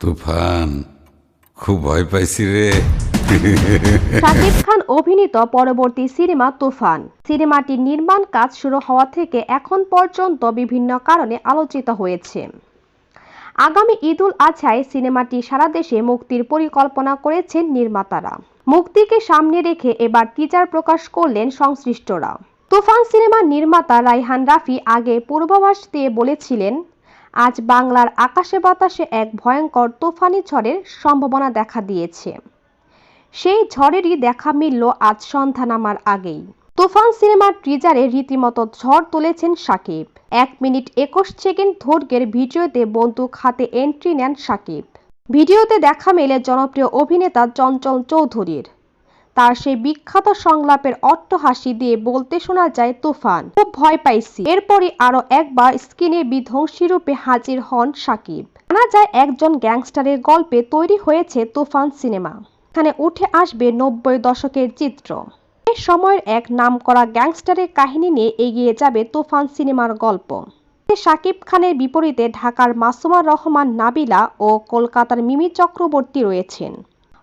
তুফান, খুব ভয় পাইছি রে। শাকিব খান অভিনীত পরবর্তী সিনেমা তুফান। সিনেমাটির নির্মাণ কাজ শুরু হওয়া থেকে এখন পর্যন্ত বিভিন্ন কারণে আলোচিত হয়েছে। আগামী ঈদুল আজহায় সিনেমাটি সারা দেশে মুক্তির পরিকল্পনা করেছেন নির্মাতারা। মুক্তিকে সামনে রেখে এবার টিজার প্রকাশ করলেন সংশ্লিষ্টরা। তুফান সিনেমার নির্মাতা রাইহান রাফি আগে পূর্বাভাস দিয়ে বলেছিলেন আজ বাংলার আকাশে বাতাসে এক ভয়ঙ্কর তুফানি ঝড়ের সম্ভাবনা দেখা দিয়েছে। সেই ঝড়েরই দেখা মিলল আজ সন্ধ্যা নামার আগেই। তুফান সিনেমার ট্রিজারে রীতিমতো ঝড় তুলেছেন সাকিব। এক মিনিট একুশ সেকেন্ড দৈর্ঘ্যের ভিডিওতে বন্দুক হাতে এন্ট্রি নেন সাকিব। ভিডিওতে দেখা মেলে জনপ্রিয় অভিনেতা চঞ্চল চৌধুরীর। তার সেই বিখ্যাত সংলাপের অট্টহাসি দিয়ে বলতে শোনা যায় তুফান। খুব ভয় পাইছি। এরপরই আরও একবার স্ক্রিনে বিধ্বংসী রূপে হাজির হন সাকিব। জানা যায় একজন গ্যাংস্টারের গল্পে তৈরি হয়েছে তুফান সিনেমা। এখানে উঠে আসবে নব্বই দশকের চিত্র। এ সময়ের এক নামকরা গ্যাংস্টারের কাহিনী নিয়ে এগিয়ে যাবে তুফান সিনেমার গল্প। শাকিব খানের বিপরীতে ঢাকার মাসুমা রহমান নাবিলা ও কলকাতার মিমি চক্রবর্তী রয়েছেন।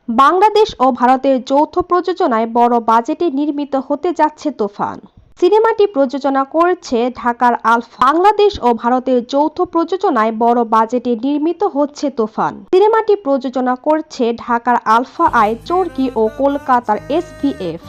বাংলাদেশ ও ভারতের যৌথ প্রযোজনায় বড় বাজেটে নির্মিত হতে যাচ্ছে তোফান। সিনেমাটি প্রযোজনা করছে ঢাকার আলফা। বাংলাদেশ ও ভারতের যৌথ প্রযোজনায় বড় বাজেটে নির্মিত হচ্ছে তোফান। সিনেমাটি প্রযোজনা করছে ঢাকার আলফা আই চর্কি ও কলকাতার এসভিএফ